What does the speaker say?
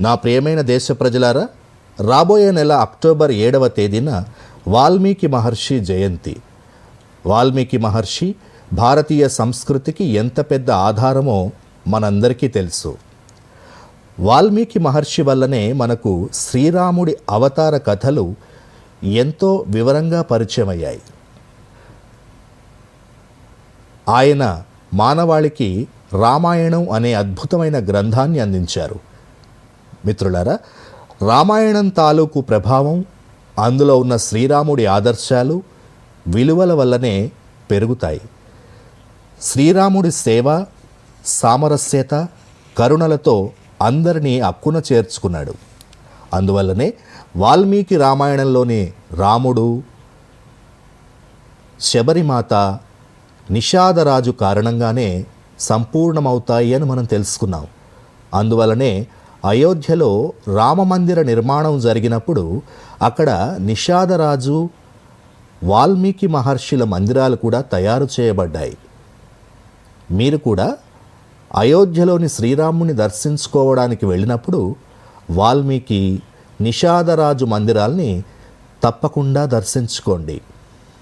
నా ప్రియమైన దేశ ప్రజలారా రాబోయే నెల అక్టోబర్ ఏడవ తేదీన వాల్మీకి మహర్షి జయంతి. వాల్మీకి మహర్షి భారతీయ సంస్కృతికి ఎంత పెద్ద ఆధారమో మనందరికీ తెలుసు. వాల్మీకి మహర్షి వల్లనే మనకు శ్రీరాముడి అవతార కథలు ఎంతో వివరంగా పరిచయమయ్యాయి. ఆయన మానవాళికి రామాయణం అనే అద్భుతమైన గ్రంథాన్ని అందించారు. మిత్రులారా రామాయణం తాలూకు ప్రభావం అందులో ఉన్న శ్రీరాముడి ఆదర్శాలు విలువల వల్లనే పెరుగుతాయి. శ్రీరాముడి సేవ సామరస్యత కరుణలతో అందరినీ అక్కున చేర్చుకున్నాడు. అందువల్లనే వాల్మీకి రామాయణంలోని రాముడు శబరిమాత నిషాదరాజు కారణంగానే సంపూర్ణమవుతాయి అని మనం తెలుసుకున్నాం. అందువలనే అయోధ్యలో రామమందిర నిర్మాణం జరిగినప్పుడు అక్కడ నిషాదరాజు వాల్మీకి మహర్షుల మందిరాలు కూడా తయారు చేయబడ్డాయి. మీరు కూడా అయోధ్యలోని శ్రీరాముని దర్శించుకోవడానికి వెళ్ళినప్పుడు వాల్మీకి నిషాదరాజు మందిరాల్ని తప్పకుండా దర్శించుకోండి.